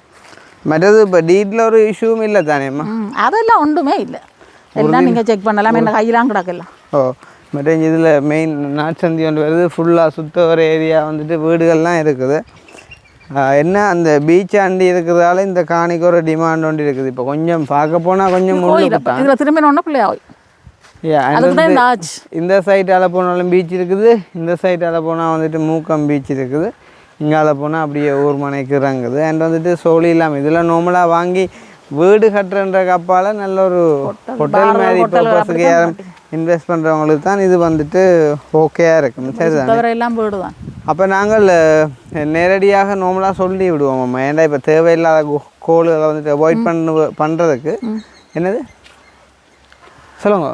A: மற்றது இப்போ டீட்டில் ஒரு இஷ்யூவும் இல்லை தானேம்மா
B: அதெல்லாம் ஒன்றுமே இல்லை. எல்லாம் நீங்கள் செக் பண்ணலாம் என்ன கையெல்லாம் கிடக்கலாம்.
A: ஓ மற்ற இதில் மெயின் நாட்சந்தி ஒன்று வருது ஃபுல்லாக சுத்த ஒரு ஏரியா வந்துட்டு வீடுகள்லாம் இருக்குது. என்ன அந்த பீச் அண்டி இருக்கிறதால இந்த காணிக்கு ஒரு டிமாண்ட் ஒன்று இருக்குது. இப்போ கொஞ்சம் பார்க்க போனால் கொஞ்சம்.
B: இதில் திரும்பினோடனே பிள்ளையா
A: Yeah, and
B: அதுக்கு தான்
A: வந்து
B: இந்த
A: சைட்டால் போனாலும் பீச் இருக்குது. இந்த சைட்டால் போனால் வந்துட்டு மூக்கம் பீச் இருக்குது. இங்கால போனால் அப்படியே ஊர் மனைக்கு இறங்குது. அண்ட் வந்துட்டு சோழி இல்லாமல் இதெல்லாம் நார்மலாக வாங்கி வீடு கட்டுறன்ற கப்பால் நல்ல ஒரு ஹோட்டல் மாதிரி பர்பஸுக்கு யாரும் இன்வெஸ்ட் பண்ணுறவங்களுக்கு தான் இது வந்துட்டு ஓகேயாக இருக்கும். சரிதான்?
B: தவிர எல்லாம் வீடு தான்
A: அப்போ நாங்கள் நேரடியாக நார்மலாக சொல்லி விடுவோம் அம்மா. ஏன்டா இப்போ தேவையில்லாத கோளுகளை வந்துட்டு அவாய்ட் பண்ண பண்ணுறதுக்கு என்னது? சொல்லுங்க.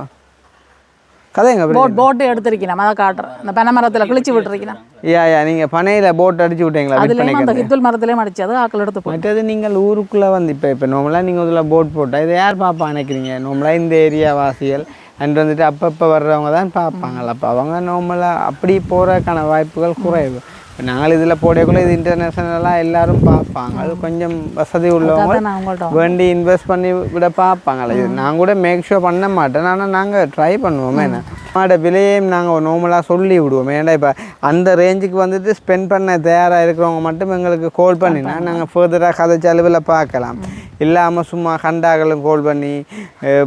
A: கதைங்க
B: போட் போட்டு எடுத்திருக்கணும் அதை காட்டுறேன். இந்த பனை மரத்தில் கிழிச்சு விட்டுருக்கணும்
A: யா யா நீங்கள் பனையில் போட் அடிச்சு விட்டீங்களா?
B: அதுலேயும் அந்த ஹித்துல் மரத்துலேயும் அடிச்சது ஆக்கள் எடுத்து போய்
A: மற்றது நீங்கள் ஊருக்குள்ளே வந்து இப்போ இப்போ நார்மலாக நீங்கள் இதில் போட் போட்டால் இதை யார் பார்ப்பா நினைக்கிறீங்க? நார்மலாக இந்த ஏரியா வாசிகள் அண்ட் வந்துட்டு அப்பப்போ வர்றவங்க தான் பார்ப்பாங்கல்ல. அப்போ அவங்க நார்மலாக அப்படி போகிறதுக்கான வாய்ப்புகள் குறைவு. இப்போ நாங்கள் இதில் போடக்குள்ள இது இன்டர்நேஷ்னலாக எல்லாரும் பார்ப்பாங்க. அது கொஞ்சம் வசதி உள்ளவங்க வேண்டி இன்வெஸ்ட் பண்ணி விட பார்ப்பாங்கல்ல. இது நான் கூட மேக் ஷோ பண்ண மாட்டேன். ஆனால் நாங்கள் ட்ரை பண்ணுவோமே என்ன. மாட விலையையும் நாங்கள் நார்மலாக சொல்லி விடுவோம். ஏன்டா இப்போ அந்த ரேஞ்சுக்கு வந்துட்டு ஸ்பெண்ட் பண்ண தயாராக இருக்கிறவங்க மட்டும் எங்களுக்கு கால் பண்ணினா நாங்கள் ஃபர்தராக கதைச்ச அளவில் பார்க்கலாம் இல்லாமல் சும்மா கண்டாக்களும் கால் பண்ணி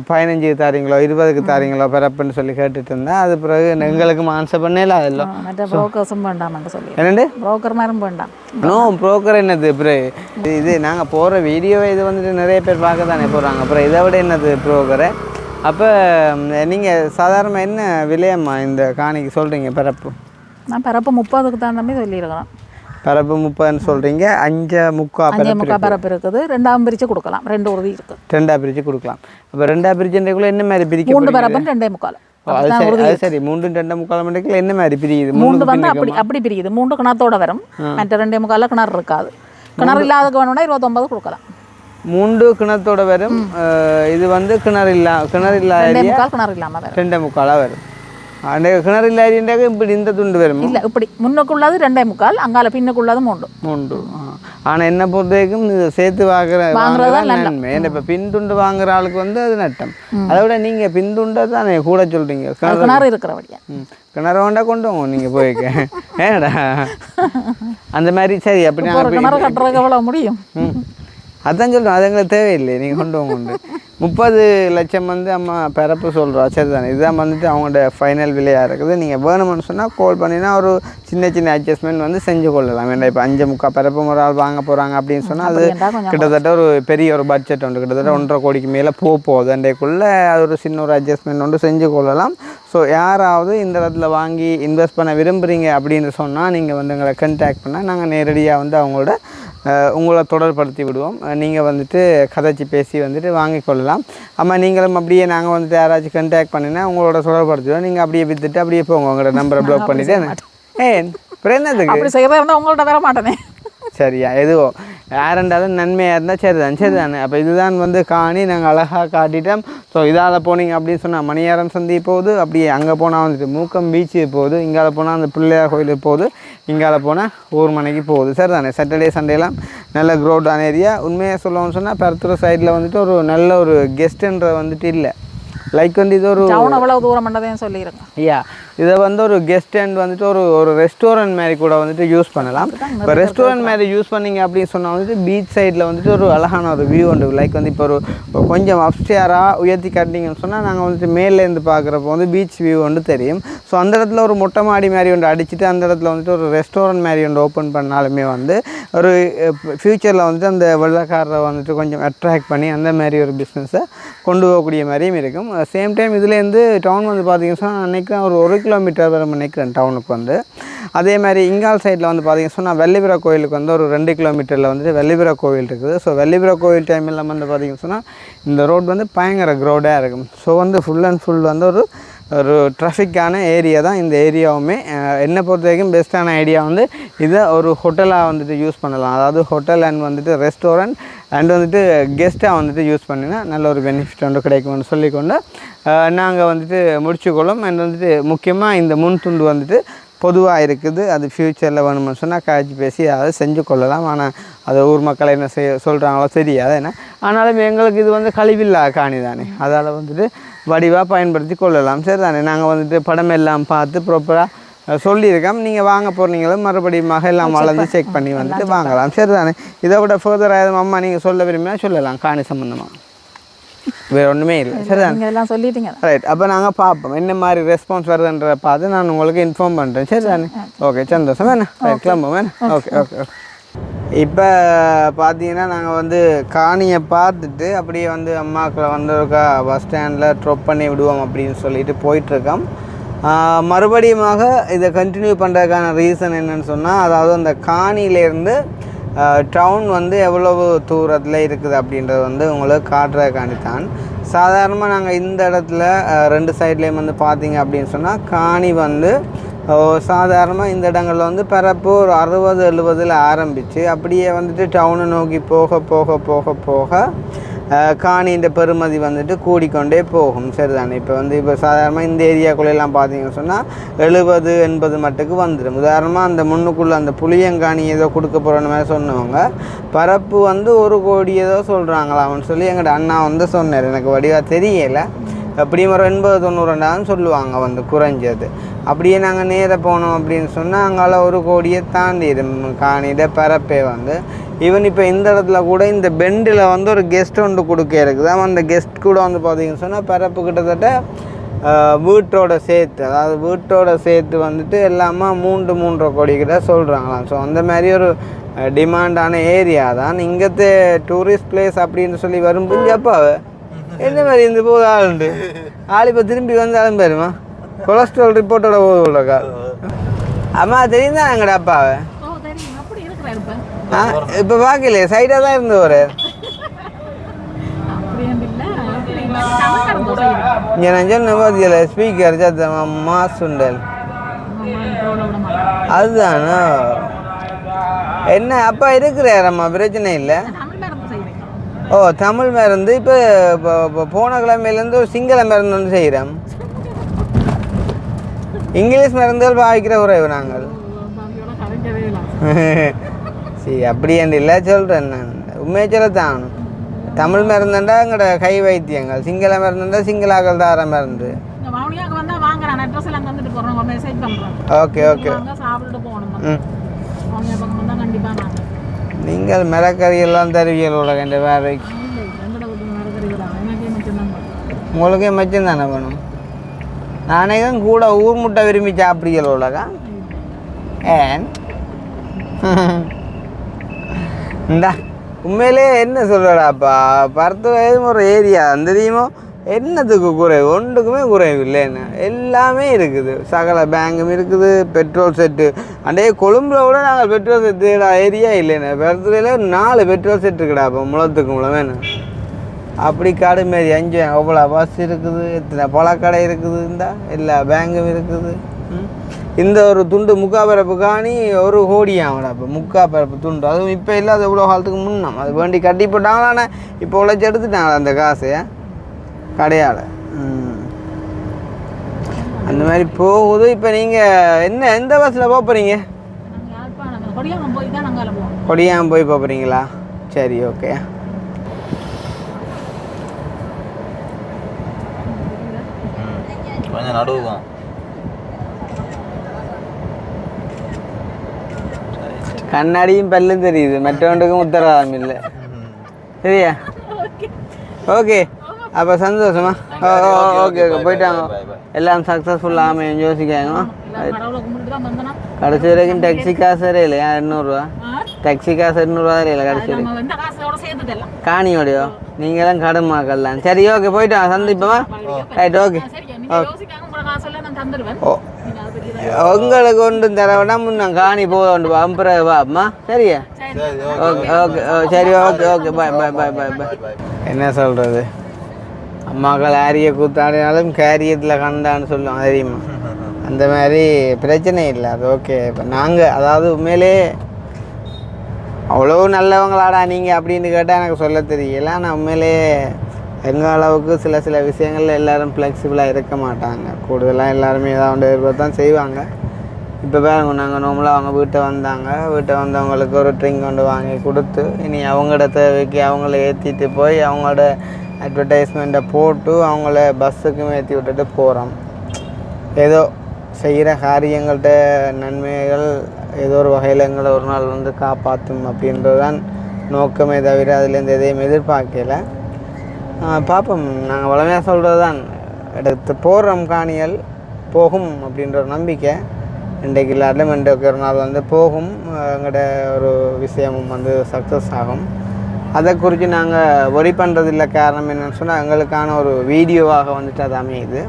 A: பதினஞ்சு தாரீங்களோ இருபதுக்கு தாரீங்களோ பிறப்புன்னு சொல்லி கேட்டுட்டு இருந்தால் அது பிறகு எங்களுக்கு ஆன்சர் அதில்
B: ப்ரோக்கர்ஸும் வேண்டாம்னு சொல்லி.
A: என்னண்டு
B: ப்ரோக்கர் மாதிரியும் வேண்டாம்.
A: நோ ப்ரோக்கர் என்னது? ப்ரோ இது நாங்கள் போகிற வீடியோவை இது வந்துட்டு நிறைய பேர் பார்க்க தானே போகிறாங்க அப்புறம் இதை விட என்னது ப்ரோக்கரு அப்போ நீங்கள் சாதாரண என்ன விலையம்மா இந்த காணிக்கு சொல்கிறீங்க பிறப்பு?
B: நான் பிறப்பு முப்பதுக்கு தகுந்த மாதிரி சொல்லியிருக்கிறேன்.
A: பிறப்பு முப்பதுன்னு சொல்கிறீங்க அஞ்சு முக்கா
B: அஞ்சே
A: பிறப்பு
B: முக்கால் பிறப்பு இருக்குது ரெண்டாம் பிரித்து கொடுக்கலாம் ரெண்டு உறுதி இருக்குது
A: ரெண்டாக பிரித்து கொடுக்கலாம். அப்போ ரெண்டாக பிரிச்சுன்றக்குள்ளே என்ன மாதிரி பிரிக்க போறீங்க?
B: பிறப்புன்னு ரெண்டே முக்கால்.
A: அது சரி மூன்று ரெண்டு முக்கால் மணிக்குள்ள என்ன மாதிரி பிரியுது?
B: மூன்று
A: மூணு
B: வந்து அப்படி அப்படி பிரியுது. மூன்று கிணத்தோட வரும். மற்ற ரெண்டே முக்காலில் கிணறு இருக்காது. கிணறு இல்லாதக்கு வேணும்னா இருபத்தொம்பது கொடுக்கலாம்.
A: மூன்று கிணத்தோட வரும். இது வந்து கிணறு இல்லா கிணறு
B: முக்கால் கிணறு இல்லாமல் வரும்.
A: ரெண்டே முக்காலாக வரும். அந்த கிணறு இல்லாதின்றாக்க இப்படி இந்த துண்டு வரும்?
B: இல்லை இப்படி. முன்னுக்குள்ளது ரெண்டே முக்கால் அங்கால பின்னுக்குள்ளது மூன்று
A: மூன்று ஆனால் என்ன பொறுத்த வரைக்கும் இது சேர்த்து வாங்குற
B: வாங்குறது
A: நன்மை. இப்போ பின்துண்டு வாங்குற ஆளுக்கு வந்து அது நட்டம். அதை விட நீங்கள் பின்துண்டை தானே கூட சொல்கிறீங்க
B: கிணறு இருக்கிறபடியா
A: ம். கிணறு வேண்டா கொண்டு வாங்க நீங்கள் போய்க்க. ஏடா அந்த மாதிரி சரி அப்படி
B: கிணறு கட்டுறதுக்கு எவ்வளோ முடியும்?
A: அதான் சொல்கிறோம் அது எங்களுக்கு தேவையில்லை. நீங்கள் கொண்டு வாங்க முப்பது லட்சம் வந்து அம்மா பிறப்பு சொல்கிறோம் சரி தானே இதுதான் வந்துட்டு அவங்களோட ஃபைனல் விலையாக இருக்குது. நீங்கள் வேணும்னு சொன்னால் கால் பண்ணினா ஒரு சின்ன சின்ன அட்ஜஸ்ட்மெண்ட் வந்து செஞ்சு கொள்ளலாம். வேண்டாம் இப்போ அஞ்சு முக்கால் பிறப்பு ஒரு ஆள் வாங்க போகிறாங்க அப்படின்னு சொன்னால் அது கிட்டத்தட்ட ஒரு பெரிய ஒரு பட்ஜெட் உண்டு. கிட்டத்தட்ட ஒன்றரை கோடிக்கு மேலே போக போகுது அண்டைக்குள்ளே அது ஒரு சின்ன ஒரு அட்ஜஸ்ட்மெண்ட் ஒன்று செஞ்சு கொள்ளலாம். ஸோ யாராவது இந்த இடத்துல வாங்கி இன்வெஸ்ட் பண்ண விரும்புகிறீங்க அப்படின்னு சொன்னால் நீங்கள் வந்து எங்களை கண்டாக்ட் பண்ணால் நாங்கள் நேரடியாக வந்து அவங்களோட உங்களை தொடர்படுத்தி விடுவோம். நீங்கள் வந்துட்டு கதைச்சி பேசி வந்துட்டு வாங்கிக் கொள்ளலாம் ஆமாம் நீங்களும் அப்படியே நாங்கள் வந்துட்டு யாராச்சும் கண்டாக்ட் பண்ணினா உங்களோட தொடர்படுத்துவோம் நீங்கள் அப்படியே விற்றுட்டு அப்படியே போங்க. உங்களோட நம்பரை ப்ளாக் பண்ணிவிட்டு ஏன் அப்புறம் என்னதுக்கு?
B: அப்படி செய்கிறதா இருந்தால் உங்கள்கிட்ட வர மாட்டேனே
A: சரியா? எதுவோ. யாருண்டாலும் நன்மையாக இருந்தால் சரிதான் சரிதானே? அப்போ இதுதான் வந்து காணி நாங்கள் அழகாக காட்டிட்டோம். ஸோ இதால் போனீங்க அப்படின்னு சொன்னால் மணியாரம் சந்தி போகுது அப்படியே அங்கே போனால் வந்துட்டு மூக்கம் பீச்சு போகுது இங்கால போனால் அந்த பிள்ளையார் கோயிலுக்கு போகுது இங்கால போனால் ஊர் மனைக்கு போகுது. சரிதானே? சாட்டர்டே சண்டேலாம் நல்ல க்ரௌடான ஏரியா உண்மையாக சொல்லணும்னு சொன்னால் பெருத்துறை சைடில் வந்துட்டு ஒரு நல்ல ஒரு கெஸ்ட்டுன்ற வந்துட்டு இல்லை. லைக் வந்து இது ஒரு
B: அவ்வளோ தூரம் பண்ணதையும் சொல்லிடுங்க
A: ஐயா இதை வந்து ஒரு கெஸ்ட் அண்ட் வந்துட்டு ஒரு ஒரு ரெஸ்டாரண்ட் மாதிரி கூட வந்துட்டு யூஸ் பண்ணலாம். இப்போ ரெஸ்டாரண்ட் மாதிரி யூஸ் பண்ணீங்க அப்படின்னு சொன்னால் வந்துட்டு பீச் சைடில் வந்துட்டு ஒரு அழகான ஒரு வியூ உண்டு. லைக் வந்து இப்போ ஒரு கொஞ்சம் அப்ஸ்டியாராக உயர்த்தி கட்டிங்கன்னு சொன்னால் நாங்கள் வந்துட்டு மேலேருந்து பார்க்குறப்போ வந்து பீச் வியூ வந்து தெரியும். ஸோ அந்த இடத்துல ஒரு மொட்டை மாடி மாதிரி ஒன்று அடிச்சுட்டு அந்த இடத்துல வந்துட்டு ஒரு ரெஸ்டாரண்ட் மாதிரி ஒன்று ஓப்பன் பண்ணாலுமே வந்து ஒரு ஃப்யூச்சரில் வந்துட்டு அந்த வெள்ளக்காரரை வந்துட்டு கொஞ்சம் அட்ராக்ட் பண்ணி அந்த மாதிரி ஒரு பிஸ்னஸை கொண்டு போகக்கூடிய மாதிரியும் இருக்கும். சேம் டைம் இதுலேருந்து டவுன் வந்து பார்த்தீங்கன்னா நான் நினைக்கிறேன் ஒரு ஒரு கிலோமீட்டர் வரும் நினைக்கிறேன் டவுனுக்கு வந்து. அதே மாதிரி இங்கால் சைடில் வந்து பார்த்தீங்கன்னா சொன்னால் வெள்ளிபுரா கோயிலுக்கு வந்து ஒரு ரெண்டு கிலோமீட்டரில் வந்துட்டு வெள்ளிபுரா கோவில் இருக்குது. ஸோ வெள்ளிபுரா கோவில் டைமில் வந்து பார்த்தீங்கன்னா சொன்னால் இந்த ரோட் வந்து பயங்கர க்ரௌடாக இருக்கும். ஸோ வந்து ஃபுல் அண்ட் ஃபுல் வந்து ஒரு ஒரு ட்ராஃபிக்கான ஏரியா தான் இந்த ஏரியாவுமே என்னை பொறுத்த வரைக்கும் பெஸ்ட்டான ஐடியா வந்து இதை ஒரு ஹோட்டலாக வந்துட்டு யூஸ் பண்ணலாம். அதாவது ஹோட்டல் அண்ட் வந்துட்டு ரெஸ்டாரண்ட் அண்ட் வந்துட்டு கெஸ்ட்டாக வந்துட்டு யூஸ் பண்ணினா நல்ல ஒரு பெனிஃபிட் வந்து கிடைக்கும்னு சொல்லிக்கொண்டு நாங்கள் வந்துட்டு முடிச்சுக்கொள்ளும். அண்ட் வந்துட்டு முக்கியமாக இந்த முன் துண்டு வந்துட்டு பொதுவாக இருக்குது. அது ஃப்யூச்சரில் வேணும்னு சொன்னால் காய்ச்சி பேசி அதை செஞ்சு கொள்ளலாம். ஆனால் அது ஊர் மக்கள் என்ன செய்ய சொல்கிறாங்களோ தெரியாது. என்ன? ஆனாலும் எங்களுக்கு இது வந்து கழிவில்லா காணி தானே அதால் வந்துட்டு வடிவாக பயன்படுத்தி கொள்ளலாம். சரி தானே நாங்கள் வந்துட்டு படம் எல்லாம் பார்த்து ப்ராப்பராக சொல்லியிருக்கோம். நீங்கள் வாங்க போகிறீங்களும் மறுபடியும் எல்லாம் வளர்ந்து செக் பண்ணி வந்துட்டு வாங்கலாம். சரி தானே இதை விட ஃபர்தராக எதுவும் அம்மா நீங்கள் சொல்ல விரும்பினா சொல்லலாம். காணி சம்மந்தமாக வேறு ஒன்றுமே இல்லை. சரி தானே
B: நீங்கள் எல்லாம் சொல்லிட்டீங்க.
A: ரைட் அப்போ நாங்கள் பார்ப்போம். என்ன மாதிரி ரெஸ்பான்ஸ் வருதுன்றத பார்த்து நான் உங்களுக்கு இன்ஃபார்ம் பண்ணுறேன் சரி தானே ஓகே சந்தோஷம். என்ன ரைட் கிளம்பும் என்ன ஓகே ஓகே ஓகே இப்போ பார்த்தீங்கன்னா நாங்கள் வந்து காணியை பார்த்துட்டு அப்படியே வந்து அம்மாக்களை வந்து இருக்கா பஸ் ஸ்டாண்டில் ட்ராப் பண்ணி விடுவோம் அப்படின்னு சொல்லிட்டு போயிட்டுருக்கோம். மறுபடியுமாக இதை கண்டினியூ பண்ணுறதுக்கான ரீசன் என்னன்னு சொன்னால் அதாவது அந்த காணியிலேருந்து டவுன் வந்து எவ்வளவு தூரத்தில் இருக்குது அப்படின்றது வந்து உங்களுக்கு காட்டுறதுக்காண்டி தான். சாதாரணமாக நாங்கள் இந்த இடத்துல ரெண்டு சைட்லேயும் வந்து பார்த்தீங்க அப்படின்னு சொன்னால் காணி வந்து சாதாரணமாக இந்த இடங்களில் வந்து பிறப்பு ஒரு அறுபது எழுபதில் ஆரம்பித்து அப்படியே வந்துட்டு டவுனை நோக்கி போக போக போக போக காணி காணின்ற பெருமதி வந்துட்டு கூடிக்கொண்டே போகும். சரிதானே? இப்போ வந்து இப்போ சாதாரணமாக இந்த ஏரியாக்குள்ளெல்லாம் பார்த்தீங்கன்னு சொன்னால் எழுபது எண்பது மட்டுக்கு வந்துடும் உதாரணமாக அந்த முன்னுக்குள்ளே அந்த புளியங்காணி ஏதோ கொடுக்க போகிறோன்னு மாதிரி சொன்னவங்க பரப்பு வந்து ஒரு கோடி ஏதோ சொல்கிறாங்களாம்னு சொல்லி எங்கள்ட அண்ணா வந்து சொன்னார். எனக்கு வடிவாக தெரியலை. எப்படியும் ஒரு எண்பது தொண்ணூறுண்டான்னு சொல்லுவாங்க வந்து குறைஞ்சது. அப்படியே நாங்கள் நேர போனோம் அப்படின்னு சொன்னால் அங்கால ஒரு கோடியை தாண்டிடும் காணிட பரப்பே வந்து ஈவன் இப்போ இந்த இடத்துல கூட இந்த பெண்டில் வந்து ஒரு கெஸ்ட் ஒன்று கொடுக்க இருக்குது. அந்த கெஸ்ட் கூட வந்து பார்த்தீங்கன்னு சொன்னால் பரப்பு கிட்டத்தட்ட வீட்டோட சேர்த்து அதாவது வீட்டோட சேர்த்து வந்துட்டு எல்லாமே மூன்று மூன்றரை கோடி கிட்ட சொல்கிறாங்களாம் ஸோ அந்த மாதிரி ஒரு டிமாண்டான ஏரியா தான். இங்கத்து டூரிஸ்ட் பிளேஸ் அப்படின்னு சொல்லி வரும்போது அப்போ என்ன மாதிரி இந்த போது ஆளுண்டு? ஆள் இப்போ திரும்பி வந்தாலும் பாருமா கொலஸ்ட்ரால் ரிப்போர்ட்டோட போது உள்ளக்கா அம்மா தெரியும். தான் எங்கட அப்பாவை ஆ இப்போ பார்க்கலையே சைடாக தான் இருந்து ஒரு இங்கே நான் சொன்ன பார்த்தீங்களா ஸ்பீக்கர்
B: விட மாட்டேன்
A: அதுதானா? என்ன அப்பா இருக்கிறாரம்மா பிரச்சனை இல்லை. ஓ தமிழ் மருந்து. இப்போ போன கிழமையிலேருந்து ஒரு சிங்கள மருந்து வந்து செய்கிறோம் இங்கிலீஷ் மருந்துகள் பாவிக்கிற உறவு நாங்கள். சரி அப்படியாண்டு இல்லை சொல்கிறேன் நான். உண்மையை சொல்லத்தான். தமிழ் மருந்துண்டா எங்களோட கை வைத்தியங்கள். சிங்கள மருந்துண்டா சிங்களாக்கள் தார மருந்து. Okay okay. நீங்கள் மிளக்கறி எல்லாம் தருவீங்களோட
B: வீட்டு வேறு.
A: உங்களுக்கே மிச்சம் தானே வேணும்? நானேகம் கூட ஊர் முட்டை விரும்பி சாப்பிடுங்களோடக்கா ஏன்? இந்தா உண்மையிலே என்ன சொல்கிறடாப்பா பருத்து வயதும் ஒரு ஏரியா அந்த தெரியுமோ? என்னத்துக்கு குறைவு ஒன்றுக்குமே குறைவு இல்லைன்னு எல்லாமே இருக்குது. சகல பேங்கும் இருக்குது பெட்ரோல் செட்டு. அண்டே கொழும்புல கூட நாங்கள் பெட்ரோல் செட்டு ஏரியா இல்லைன்னு. பருத்துறையில் நாலு பெட்ரோல் செட் இருக்குடாப்பா முளத்துக்கு முளமேன்னு. அப்படி காடு மாரி அஞ்சு எவ்வளோ பஸ் இருக்குது எத்தனை பழக்கடை இருக்குது இந்த எல்லா பேங்கும் இருக்குது. இந்த ஒரு துண்டு முக்கா பரப்பு காணி ஒரு கோடி ஆகடா இப்போ முக்கா பரப்பு துண்டு. அதுவும் இப்போ இல்லாத எவ்வளோ காலத்துக்கு முன்னாம். அது வேண்டி கட்டி போட்டாங்களாண்ணே இப்போ உழைச்சி எடுத்துட்டாங்களா அந்த காசை கடையால். அந்த மாதிரி போகுது. இப்போ நீங்கள் என்ன எந்த பஸ்ஸில் போக போகிறீங்க
B: கொடியாம போய்
A: கொடியாம் போகிறீங்களா சரி ஓகே
C: கொஞ்சம் நடுவுக்கும்
A: கண்ணாடியும் பல்லும் தெரியுது. மற்றவனுக்கும் உத்தரவாதம் இல்லை. சரியா? ஓகே. அப்போ சந்தோஷமா? ஓகே ஓகே போயிட்டாங்க. எல்லாம் சக்ஸஸ்ஃபுல் ஆமையும் யோசிக்காங்க கடைசி வரைக்கும் டாக்ஸி காசு வரையில எண்ணூறுரூவா டாக்ஸி காசு எண்ணூறுவா வரையில கடைசி வரைக்கும். காணியோடையோ? நீங்களாம் கடன் மாக்கலாம் சரி ஓகே. போயிட்டோம் சந்திப்போமா? Right okay.
B: நான்
A: உங்களுக்கு ஒன்றும் தர வேண்டாம் நான் காணி போக வேண்டும் அம்புற வாம்மா சரியா?
C: சரி.
A: ஓகே. ஓகே ஓ, சரி okay. Okay bye bye bye bye bye என்ன சொல்கிறது அம்மாக்கள் ஆரிய கூத்தாடினாலும் கேரியத்தில் கண்டான்னு சொல்லுவாங்க தெரியுமா? அந்த மாதிரி பிரச்சனை இல்லை அது ஓகே. இப்போ நாங்கள் அதாவது உண்மையிலே அவ்வளோ நல்லவங்களாடா நீங்கள் அப்படின்னு கேட்டால் எனக்கு சொல்ல தெரியல. ஆனால் உண்மையிலே எங்கள் அளவுக்கு சில சில விஷயங்களில் எல்லாரும் ஃப்ளெக்சிபிளாக இருக்க மாட்டாங்க. கூடுதலாக எல்லாருமே ஏதாவது எதிர்பார்த்து தான் செய்வாங்க. இப்போ பாருங்க நாங்கள் நார்மலாக அவங்க வீட்டை வந்தாங்க. வீட்டை வந்தவங்களுக்கு ஒரு ட்ரிங்க் கொண்டு வாங்கி கொடுத்து இனி அவங்களோட தேவைக்கு அவங்கள ஏற்றிட்டு போய் அவங்களோட அட்வர்டைஸ்மெண்ட்டை போட்டு அவங்கள பஸ்ஸுக்கும் ஏற்றி விட்டுட்டு போகிறோம் ஏதோ செய்கிற காரியங்கள்ட்ட நன்மைகள் ஏதோ ஒரு வகையில் எங்களை ஒரு நாள் வந்து காப்பாற்றும் அப்படின்றது தான் நோக்கமே தவிர அதுலேருந்து எதையும் எதிர்பார்க்கலை. பார்ப்போம் நாங்கள் வளமையாக சொல்கிறது தான் எடுத்து போகிறோம் காணிகள் போகும் அப்படின்ற ஒரு நம்பிக்கை. இன்றைக்கு இல்லாட்டிலும் இன்றைக்கு ஒரு நாள் வந்து போகும். எங்கள்கிட்ட ஒரு விஷயமும் வந்து சக்ஸஸ் ஆகும். அதை குறித்து நாங்கள் ஒரி பண்ணுறதில்ல காரணம் என்னென்னு சொன்னால் எங்களுக்கான ஒரு வீடியோவாக வந்துட்டு அது அமையுது.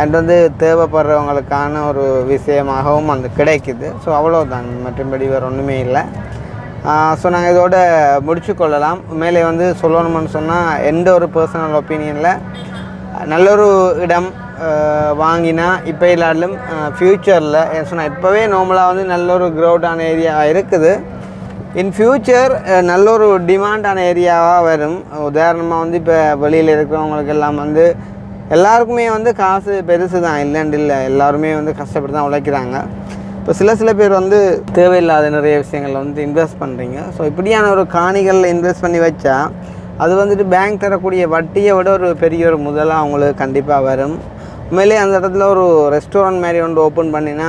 A: அண்ட் வந்து தேவைப்படுறவங்களுக்கான ஒரு விஷயமாகவும் அது கிடைக்குது. ஸோ அவ்வளோதான் மற்றபடி வேறு ஒன்றுமே இல்லை. ஸோ நாங்கள் இதோட முடிச்சு கொள்ளலாம் மேலே வந்து சொல்லணும்னு சொன்னால் எந்த ஒரு பர்சனல் ஒப்பீனியனில் நல்ல ஒரு இடம் வாங்கினா இப்போ இல்லாலும் ஃப்யூச்சரில் சொன்னால் இப்போவே நார்மலாக வந்து நல்ல ஒரு க்ரௌடான ஏரியா இருக்குது. இன் ஃப்யூச்சர் நல்ல ஒரு டிமாண்டான ஏரியாவாக வரும். உதாரணமாக வந்து இப்போ வெளியில் இருக்கிறவங்களுக்கு எல்லாம் வந்து எல்லாருக்குமே வந்து காசு பெருசு தான் இல்லைன்னு இல்லை. எல்லாருமே வந்து கஷ்டப்பட்டு தான் உழைக்கிறாங்க. இப்போ சில சில பேர் வந்து தேவையில்லாத நிறைய விஷயங்களில் வந்து இன்வெஸ்ட் பண்ணுறீங்க ஸோ இப்படியான ஒரு காணிகளில் இன்வெஸ்ட் பண்ணி வச்சா அது வந்துட்டு பேங்க் தரக்கூடிய வட்டியை விட ஒரு பெரிய ஒரு முதலாக அவங்களுக்கு கண்டிப்பாக வரும். உண்மையிலே அந்த இடத்துல ஒரு ரெஸ்டாரண்ட் மாதிரி ஒன்று ஓப்பன் பண்ணினா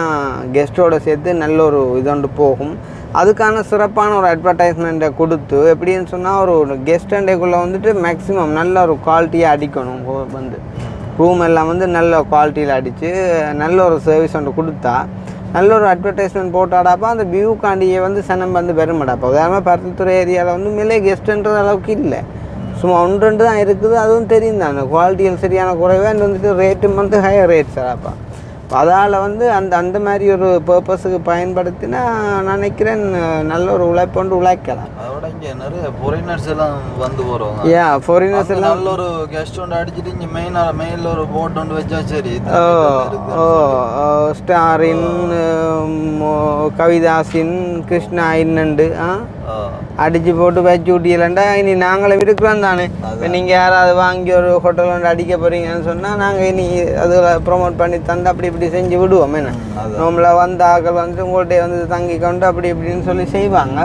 A: கெஸ்ட்டோடு சேர்த்து நல்ல ஒரு இது ஒன்று போகும். அதுக்கான சிறப்பான ஒரு அட்வர்டைஸ்மெண்ட்டை கொடுத்து எப்படின்னு சொன்னால் ஒரு கெஸ்ட் அண்டேக்குள்ளே வந்துட்டு மேக்ஸிமம் நல்ல ஒரு குவாலிட்டியாக அடிக்கணும். வந்து ரூம் எல்லாம் வந்து நல்ல குவாலிட்டியில் அடித்து நல்ல ஒரு சர்வீஸ் ஒன்று கொடுத்தா நல்ல ஒரு அட்வர்டைஸ்மெண்ட் போட்டாடாப்பா அந்த வியூ காண்டியை வந்து சனம் வந்து பெருமடாப்பா. உதாரணமாக பருத்தித்துறை ஏரியாவில் வந்து மேலே கெஸ்ட்டுன்ற அளவுக்கு இல்லை. சும்மா ஒன்று ரெண்டு தான் இருக்குது அதுவும் தெரியும் தான். குவாலிட்டியில் சரியான குறைவாக and வந்துட்டு ரேட்டும் வந்து ஹையர் ரேட் சார்ப்பா அதால் வந்து அந்த அந்த மாதிரி ஒரு பர்பஸுக்கு பயன்படுத்தினா நான் நினைக்கிறேன் நல்ல ஒரு உழைப்பொண்டு உழைக்கலாம்.
C: அதோட இங்க நிறைய ஃபாரினர்ஸ் எல்லாம் வந்து போறவங்க.
A: ஏன் ஃபாரினர்ஸ் எல்லாம்
C: நல்ல ஒரு கெஸ்ட் ஒன்று அடிச்சிட்டு இங்க மெயின் மெயின்ல ஒரு போட் ஒன்று வச்சா சரி
A: ஓ ஸ்டாரின் கவிதாசின் கிருஷ்ணா இன்னண்டு ஆ அடிச்சு போட்டு வச்சு விட்டியலண்டா இனி நாங்களும் இருக்கிறோம் தானே இப்போ நீங்கள் யாராவது வாங்கி ஒரு ஹோட்டல் ஒன்று அடிக்க போகிறீங்கன்னு சொன்னால் நாங்கள் இனி அதில் ப்ரோமோட் பண்ணி தந்து அப்படி இப்படி செஞ்சு விடுவோம் என்ன நம்மள வந்த ஆக்கள் வந்து உங்கள்கிட்ட வந்து தங்கி கொண்டு அப்படி இப்படின்னு சொல்லி செய்வாங்க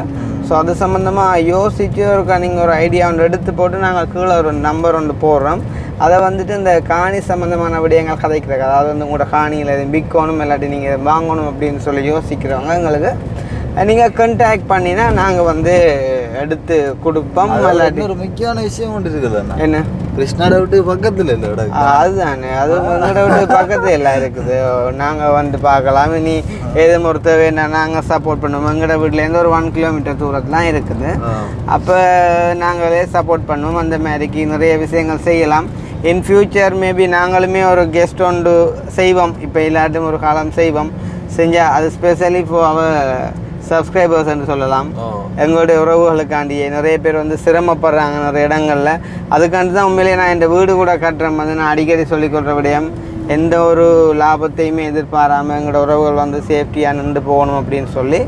A: ஸோ அது சம்மந்தமாக யோசிச்சு ஒரு நீங்கள் ஒரு ஐடியா ஒன்று எடுத்து போட்டு நாங்கள் கீழே ஒரு நம்பர் ஒன்று போடுறோம் அதை வந்துட்டு இந்த காணி சம்மந்தமான விடயங்கள் கதைக்கிறாங்க அதாவது வந்து உங்களோட காணியில் எதுவும் விற்கணும் இல்லாட்டி நீங்கள் வாங்கணும் அப்படின்னு சொல்லி யோசிக்கிறவங்க எங்களுக்கு நீங்கள் கான்டாக்ட் பண்ணினா நாங்கள் வந்து எடுத்து கொடுப்போம்.
C: இன்னொரு முக்கியமான விஷயம் ஒன்று இருக்குது
A: என்ன?
C: கிருஷ்ணாட விட்டு பக்கத்துல இல்ல
A: அதுதானே. அது உங்களோட வீட்டு பக்கத்து எல்லாம் இருக்குது. நாங்கள் வந்து பார்க்கலாம். இனி ஏதும் ஒரு தேவைன்னா நாங்கள் சப்போர்ட் பண்ணுவோம். எங்களோட வீட்டிலேருந்து ஒரு ஒன் கிலோமீட்டர் தூரத்துலாம் இருக்குது. அப்போ நாங்களே சப்போர்ட் பண்ணுவோம். அந்த மாதிரிக்கு நிறைய விஷயங்கள் செய்யலாம். இன் ஃபியூச்சர் மேபி நாங்களுமே ஒரு கெஸ்ட் ஒன்று செய்வோம். இப்போ இல்லாட்டும் ஒரு காலம் செய்வோம். செஞ்சால் அது ஸ்பெஷலி இப்போ அவ சப்ஸ்கிரைபர்ஸ் என்று சொல்லலாம். எங்களுடைய உறவுகளுக்காண்டி நிறைய பேர் வந்து சிரமப்படுறாங்க நிறைய இடங்களில். அதுக்காண்டி தான் உண்மையிலேயே நான் இந்த வீடு கூட கட்டுறேன். வந்து நான் அடிக்கடி சொல்லிக்கொள்கிற விடயம் எந்த ஒரு லாபத்தையுமே எதிர்பாராமல் எங்களோட உறவுகள் வந்து சேஃப்டியாக நின்று போகணும் அப்படின்னு சொல்லி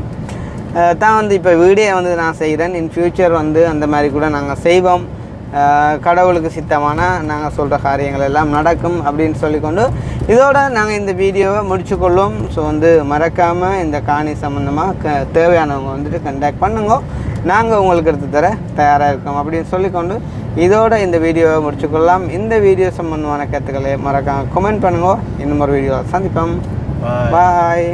A: தான் வந்து இப்போ வீடே வந்து நான் செய்கிறேன் இன் ஃப்யூச்சர் வந்து அந்த மாதிரி கூட நாங்கள் செய்வோம். கடவுளுக்கு சித்தமான நாங்கள் சொல்கிற காரியங்கள் எல்லாம் நடக்கும் அப்படின்னு சொல்லிக்கொண்டு இதோட நாங்கள் இந்த வீடியோவை முடிச்சுக்கொள்வோம் ஸோ வந்து மறக்காமல் இந்த காணி சம்மந்தமாக தேவையானவங்க வந்துட்டு கண்டாக்ட் பண்ணுங்க. நாங்கள் உங்களுக்கு எடுத்து தர தயாராக இருக்கோம் அப்படின்னு சொல்லிக்கொண்டு இதோட இந்த வீடியோவை முடிச்சுக்கொள்ளலாம். இந்த வீடியோ சம்பந்தமான கருத்துக்களை மறக்காமல் கமெண்ட் பண்ணுங்க. இன்னும் ஒரு வீடியோவில் சந்திப்போம். பாய்